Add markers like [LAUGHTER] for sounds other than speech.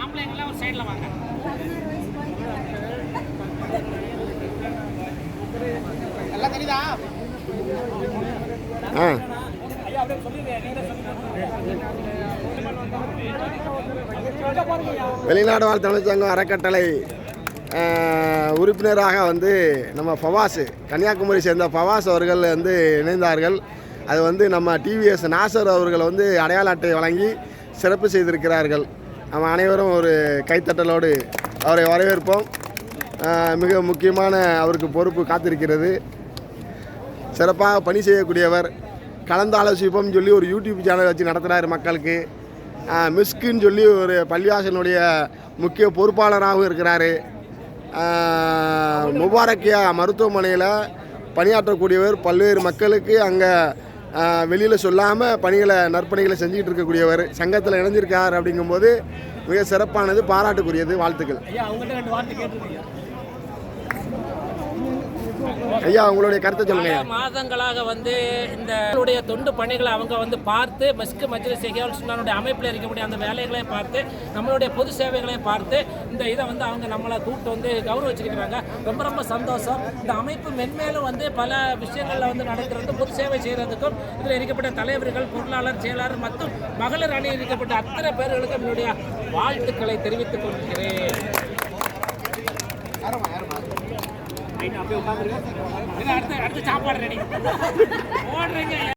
ஆம்பளைங்களாம் ஒரு சைடில் வாங்க. எல்லாம் தெரியுதா? ஆ. வெளிநாடு வாழ் தமிழ் சங்கம் அறக்கட்டளை உறுப்பினராக வந்து நம்ம ஃபவாஸ் கன்னியாகுமரி சேர்ந்த ஃபவாஸ் அவர்கள் வந்து இணைந்தார்கள். அது வந்து நம்ம டிவிஎஸ் நாசர் அவர்கள் வந்து அடையாள அட்டை வழங்கி சிறப்பு செய்திருக்கிறார்கள். நம்ம அனைவரும் ஒரு கைத்தட்டலோடு அவரை வரவேற்போம். மிக முக்கியமான அவருக்கு பொறுப்பு காத்திருக்கிறது. சிறப்பாக பணி செய்யக்கூடியவர் கலந்து ஆலோசிப்போம்னு சொல்லி ஒரு யூடியூப் சேனல் வச்சு நடத்துகிறாரு மக்களுக்கு. மிஸ்குன்னு சொல்லி ஒரு பள்ளிவாசனுடைய முக்கிய பொறுப்பாளராகவும் இருக்கிறாரு. முபாரக்கியா மருத்துவமனையில் பணியாற்றக்கூடியவர் பல்வேறு மக்களுக்கு அங்கே வெளியில் சொல்லாமல் பணிகளை நற்பணிகளை செஞ்சுக்கிட்டு இருக்கக்கூடியவர் சங்கத்தில் இணைஞ்சிருக்கார் அப்படிங்கும்போது மிக சிறப்பானது பாராட்டுக்குரியது வாழ்த்துக்கள். ஐயா அவங்களுடைய உங்களுடைய கருத்தை சொல்லுங்க. மாதங்களாக வந்து இந்த தொண்டு பணிகளை அவங்க வந்து பார்த்து மஸ்கு மஜ்ரி சேகியால் சுன்னானுடைய அமைப்பில் இருக்கக்கூடிய அந்த வேலைகளையும் பார்த்து நம்மளுடைய பொது சேவைகளையும் பார்த்து இந்த இதை வந்து அவங்க நம்மளை கூப்பிட்டு வந்து கௌரவிச்சிருக்கிறாங்க. ரொம்ப ரொம்ப சந்தோஷம். இந்த அமைப்பு மென்மேலும் வந்து பல விஷயங்களில் வந்து நடக்கிறது பொது சேவை செய்கிறதுக்கும் இதில் இருக்கப்பட்ட தலைவர்கள் பொருளாளர் செயலாளர் மற்றும் மகளிர் அணி இருக்கப்பட்ட அத்தனை பேர்களுக்கும் என்னுடைய வாழ்த்துக்களை தெரிவித்துக் கொள்கிறேன். அடுத்து அடுத்து சாப்பாடு ரெடி ஓடுறீங்க [LAUGHS]